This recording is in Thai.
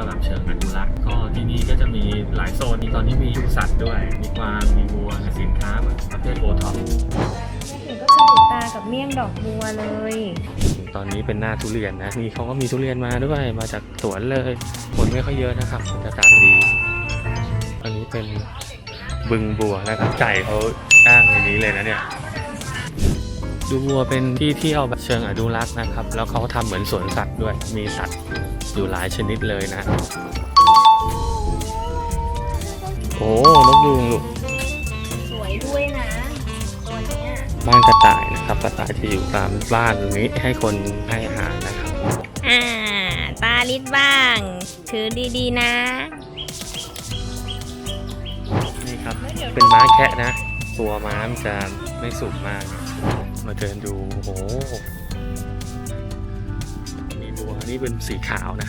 ยวแบบเชิงอนุรักษ์ก็ที่นี่ก็จะมีหลายโซนมีตอนนี้มีสัตว์ด้วย มีกวางมีวัวสินค้าแบบประเภทโอท็อปถึงก็สะดุดตากับเมี่ยงดอกบัวเลย ตอนนี้เป็นหน้าทุเรียนนะนี่เขาก็มีทุเรียนมาด้วยมาจากสวนเลยคนไม่ค่อยเยอะนะครับบรรยากาศดี อันนี้เป็นบึงบัวนะครับไก่เขาอ้างในนี้เลยนะเนี่ย ดูบัวเป็นที่เที่ยวแบบเชิงอนุรักษ์นะครับ แล้วเขาทำเหมือนสวนสัตว์ด้วย มีสัตว์อยู่หลายชนิดเลยนะ โอ้นกยูงลูกสวยด้วยนะตัวเนี้ยบ้านกระต่ายนะครับ กระต่ายที่อยู่ตามบ้านนี้ให้คนให้อาหารนะครับ อ่า ตาลิดบ้าง ถือดีๆนะ นี่ครับ เป็นม้าแคะนะ ตัวม้ามันจะไม่สูงมาก มาเดินดู โอ้โห มีบัวนี่เป็นสีขาวนะ